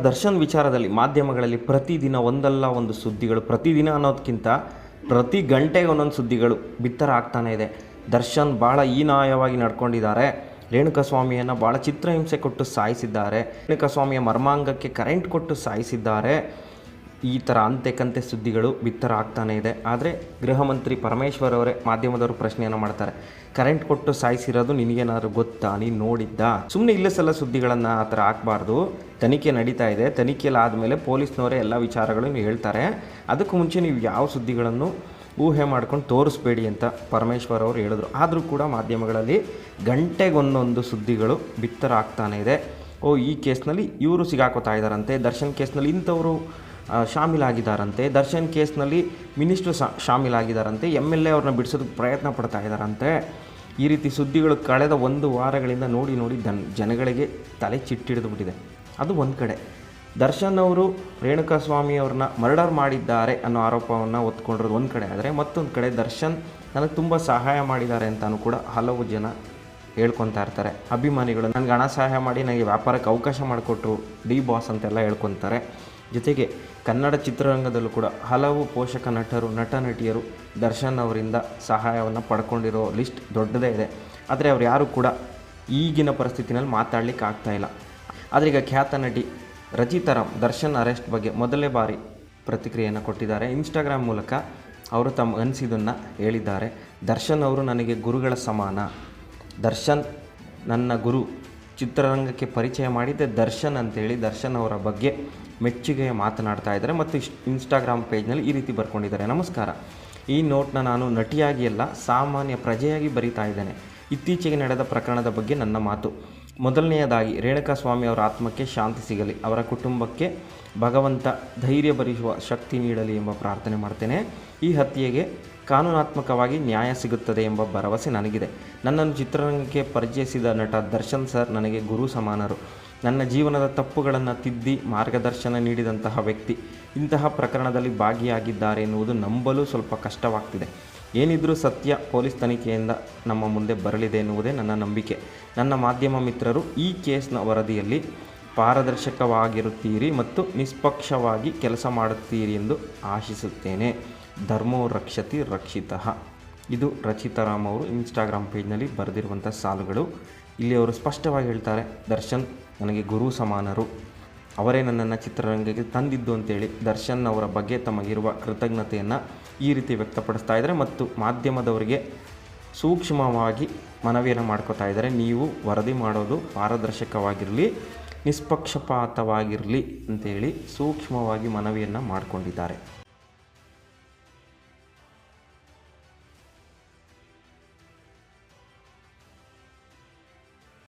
ದರ್ಶನ್ ವಿಚಾರದಲ್ಲಿ ಮಾಧ್ಯಮಗಳಲ್ಲಿ ಪ್ರತಿದಿನ ಒಂದಲ್ಲ ಒಂದು ಸುದ್ದಿಗಳು ಪ್ರತಿದಿನ ಅನ್ನೋದಕ್ಕಿಂತ ಪ್ರತಿ ಗಂಟೆಗೆ ಒಂದೊಂದು ಸುದ್ದಿಗಳು ಬಿತ್ತರ ಆಗ್ತಾನೆ ಇದೆ. ದರ್ಶನ್ ಭಾಳ ಹೀನಾಯವಾಗಿ ನಡ್ಕೊಂಡಿದ್ದಾರೆ. ರೇಣುಕಾಸ್ವಾಮಿಯನ್ನು ಭಾಳ ಚಿತ್ರಹಿಂಸೆ ಕೊಟ್ಟು ಸಾಯಿಸಿದ್ದಾರೆ. ರೇಣುಕಾಸ್ವಾಮಿಯ ಮರ್ಮಾಂಗಕ್ಕೆ ಕರೆಂಟ್ ಕೊಟ್ಟು ಸಾಯಿಸಿದ್ದಾರೆ. ಈ ಥರ ಅಂತೆ ಕಂತೆ ಸುದ್ದಿಗಳು ಬಿತ್ತರ ಆಗ್ತಾನೇ ಇದೆ. ಆದರೆ ಗೃಹ ಮಂತ್ರಿ ಪರಮೇಶ್ವರ್ ಅವರೇ ಮಾಧ್ಯಮದವರು ಪ್ರಶ್ನೆಯನ್ನು ಮಾಡ್ತಾರೆ. ಕರೆಂಟ್ ಕೊಟ್ಟು ಸಾಯಿಸಿರೋದು ನಿನಗೇನಾದ್ರು ಗೊತ್ತಾ? ನೀನು ನೋಡಿದ್ದ? ಸುಮ್ಮನೆ ಇಲ್ಲ ಸಲ ಸುದ್ದಿಗಳನ್ನು ಆ ಥರ ಹಾಕ್ಬಾರ್ದು. ತನಿಖೆ ನಡೀತಾ ಇದೆ. ತನಿಖೆಯಲ್ಲಿ ಆದಮೇಲೆ ಪೊಲೀಸ್ನವರೇ ಎಲ್ಲ ವಿಚಾರಗಳನ್ನು ಹೇಳ್ತಾರೆ. ಅದಕ್ಕೂ ಮುಂಚೆ ನೀವು ಯಾವ ಸುದ್ದಿಗಳನ್ನು ಊಹೆ ಮಾಡ್ಕೊಂಡು ತೋರಿಸ್ಬೇಡಿ ಅಂತ ಪರಮೇಶ್ವರ್ ಅವರು ಹೇಳಿದ್ರು. ಆದರೂ ಕೂಡ ಮಾಧ್ಯಮಗಳಲ್ಲಿ ಗಂಟೆಗೊಂದೊಂದು ಸುದ್ದಿಗಳು ಬಿತ್ತರ ಆಗ್ತಾನೇ ಇದೆ. ಓ, ಈ ಕೇಸ್ನಲ್ಲಿ ಇವರು ಸಿಗಾಕೋತಾ ಇದ್ದಾರಂತೆ. ದರ್ಶನ್ ಕೇಸ್ನಲ್ಲಿ ಇಂಥವರು ಶಾಮೀಲಾಗಿದ್ದಾರಂತೆ. ದರ್ಶನ್ ಕೇಸ್ನಲ್ಲಿ ಮಿನಿಸ್ಟ್ರು ಸಾ ಶಾಮೀಲಾಗಿದ್ದಾರಂತೆ. ಎಂ ಎಲ್ ಎ ಅವ್ರನ್ನ ಬಿಡಿಸೋದಕ್ಕೆ ಪ್ರಯತ್ನ ಪಡ್ತಾ ಇದ್ದಾರಂತೆ. ಈ ರೀತಿ ಸುದ್ದಿಗಳು ಕಳೆದ ಒಂದು ವಾರಗಳಿಂದ ನೋಡಿ ನೋಡಿ ದನ್ ಜನಗಳಿಗೆ ತಲೆ ಚಿಟ್ಟಿಡಿದು ಬಿಟ್ಟಿದೆ ಅದು ಒಂದು ಕಡೆ. ದರ್ಶನ್ ಅವರು ರೇಣುಕಾಸ್ವಾಮಿ ಅವ್ರನ್ನ ಮರ್ಡರ್ ಮಾಡಿದ್ದಾರೆ ಅನ್ನೋ ಆರೋಪವನ್ನು ಒತ್ಕೊಂಡಿರೋದು ಒಂದು ಕಡೆ. ಆದರೆ ಮತ್ತೊಂದು ಕಡೆ ದರ್ಶನ್ ನನಗೆ ತುಂಬ ಸಹಾಯ ಮಾಡಿದ್ದಾರೆ ಅಂತಲೂ ಕೂಡ ಹಲವು ಜನ ಹೇಳ್ಕೊತಾ ಇರ್ತಾರೆ. ಅಭಿಮಾನಿಗಳು, ನನಗೆ ಹಣ ಸಹಾಯ ಮಾಡಿ ನನಗೆ ವ್ಯಾಪಾರಕ್ಕೆ ಅವಕಾಶ ಮಾಡಿಕೊಟ್ರು ಡಿ ಬಾಸ್ ಅಂತೆಲ್ಲ ಹೇಳ್ಕೊತಾರೆ. ಜೊತೆಗೆ ಕನ್ನಡ ಚಿತ್ರರಂಗದಲ್ಲೂ ಕೂಡ ಹಲವು ಪೋಷಕ ನಟರು, ನಟ ನಟಿಯರು ದರ್ಶನ್ ಅವರಿಂದ ಸಹಾಯವನ್ನು ಪಡ್ಕೊಂಡಿರೋ ಲಿಸ್ಟ್ ದೊಡ್ಡದೇ ಇದೆ. ಆದರೆ ಅವ್ರು ಯಾರೂ ಕೂಡ ಈಗಿನ ಪರಿಸ್ಥಿತಿನಲ್ಲಿ ಮಾತಾಡಲಿಕ್ಕೆ ಆಗ್ತಾ ಇಲ್ಲ. ಆದರೆ ಈಗ ಖ್ಯಾತ ನಟಿ ರಚಿತಾರಾಮ್ ದರ್ಶನ್ ಅರೆಸ್ಟ್ ಬಗ್ಗೆ ಮೊದಲನೇ ಬಾರಿ ಪ್ರತಿಕ್ರಿಯೆಯನ್ನು ಕೊಟ್ಟಿದ್ದಾರೆ. ಇನ್ಸ್ಟಾಗ್ರಾಮ್ ಮೂಲಕ ಅವರು ತಮ್ಮ ಅನಿಸಿದನ್ನು ಹೇಳಿದ್ದಾರೆ. ದರ್ಶನ್ ಅವರು ನನಗೆ ಗುರುಗಳ ಸಮಾನ. ದರ್ಶನ್ ನನ್ನ ಗುರು. ಚಿತ್ರರಂಗಕ್ಕೆ ಪರಿಚಯ ಮಾಡಿದ್ದೆ ದರ್ಶನ್ ಅಂತೇಳಿ ದರ್ಶನ್ ಅವರ ಬಗ್ಗೆ ಮೆಚ್ಚುಗೆ ಮಾತನಾಡ್ತಾ ಇದ್ದಾರೆ ಮತ್ತು ಇಶ್ ಇನ್ಸ್ಟಾಗ್ರಾಮ್ ಪೇಜ್ನಲ್ಲಿ ಈ ರೀತಿ ಬರ್ಕೊಂಡಿದ್ದಾರೆ. ನಮಸ್ಕಾರ. ಈ ನೋಟ್ನ ನಾನು ನಟಿಯಾಗಿ ಅಲ್ಲ, ಸಾಮಾನ್ಯ ಪ್ರಜೆಯಾಗಿ ಬರಿತಾ ಇದ್ದೇನೆ. ಇತ್ತೀಚೆಗೆ ನಡೆದ ಪ್ರಕರಣದ ಬಗ್ಗೆ ನನ್ನ ಮಾತು. ಮೊದಲನೆಯದಾಗಿ, ರೇಣುಕಾ ಸ್ವಾಮಿ ಅವರ ಆತ್ಮಕ್ಕೆ ಶಾಂತಿ ಸಿಗಲಿ, ಅವರ ಕುಟುಂಬಕ್ಕೆ ಭಗವಂತ ಧೈರ್ಯ ಭರಿಸುವ ಶಕ್ತಿ ನೀಡಲಿ ಎಂಬ ಪ್ರಾರ್ಥನೆ ಮಾಡ್ತೇನೆ. ಈ ಹತ್ಯೆಗೆ ಕಾನೂನಾತ್ಮಕವಾಗಿ ನ್ಯಾಯ ಸಿಗುತ್ತದೆ ಎಂಬ ಭರವಸೆ ನನಗಿದೆ. ನನ್ನನ್ನು ಚಿತ್ರರಂಗಕ್ಕೆ ಪರಿಚಯಿಸಿದ ನಟ ದರ್ಶನ್ ಸರ್ ನನಗೆ ಗುರು ಸಮಾನರು. ನನ್ನ ಜೀವನದ ತಪ್ಪುಗಳನ್ನು ತಿದ್ದಿ ಮಾರ್ಗದರ್ಶನ ನೀಡಿದಂತಹ ವ್ಯಕ್ತಿ ಇಂತಹ ಪ್ರಕರಣದಲ್ಲಿ ಭಾಗಿಯಾಗಿದ್ದಾರೆ ಎನ್ನುವುದು ನಂಬಲು ಸ್ವಲ್ಪ ಕಷ್ಟವಾಗ್ತಿದೆ. ಏನಿದ್ರೂ ಸತ್ಯ ಪೊಲೀಸ್ ತನಿಖೆಯಿಂದ ನಮ್ಮ ಮುಂದೆ ಬರಲಿದೆ ಎನ್ನುವುದೇ ನನ್ನ ನಂಬಿಕೆ. ನನ್ನ ಮಾಧ್ಯಮ ಮಿತ್ರರು ಈ ಕೇಸ್ನ ವರದಿಯಲ್ಲಿ ಪಾರದರ್ಶಕವಾಗಿರುತ್ತೀರಿ ಮತ್ತು ನಿಷ್ಪಕ್ಷವಾಗಿ ಕೆಲಸ ಮಾಡುತ್ತೀರಿ ಎಂದು ಆಶಿಸುತ್ತೇನೆ. ಧರ್ಮೋ ರಕ್ಷತಿ ರಕ್ಷಿತಃ. ಇದು ರಚಿತಾರಾಮ್ ಅವರು ಇನ್ಸ್ಟಾಗ್ರಾಮ್ ಪೇಜ್ನಲ್ಲಿ ಬರೆದಿರುವಂಥ ಸಾಲುಗಳು. ಇಲ್ಲಿ ಅವರು ಸ್ಪಷ್ಟವಾಗಿ ಹೇಳ್ತಾರೆ, ದರ್ಶನ್ ನನಗೆ ಗುರು ಸಮಾನರು. ಅವರೇ ನನ್ನನ್ನು ಚಿತ್ರರಂಗಕ್ಕೆ ತಂದಿದ್ದು ಅಂತೇಳಿ ದರ್ಶನ್ ಅವರ ಬಗ್ಗೆ ತಮಗಿರುವ ಕೃತಜ್ಞತೆಯನ್ನು ಈ ರೀತಿ ವ್ಯಕ್ತಪಡಿಸ್ತಾ ಇದ್ದಾರೆ ಮತ್ತು ಮಾಧ್ಯಮದವರಿಗೆ ಸೂಕ್ಷ್ಮವಾಗಿ ಮನವಿಯನ್ನು ಮಾಡ್ಕೋತಾ ಇದ್ದಾರೆ. ನೀವು ವರದಿ ಮಾಡೋದು ಪಾರದರ್ಶಕವಾಗಿರಲಿ, ನಿಷ್ಪಕ್ಷಪಾತವಾಗಿರಲಿ ಅಂತೇಳಿ ಸೂಕ್ಷ್ಮವಾಗಿ ಮನವಿಯನ್ನು ಮಾಡಿಕೊಂಡಿದ್ದಾರೆ.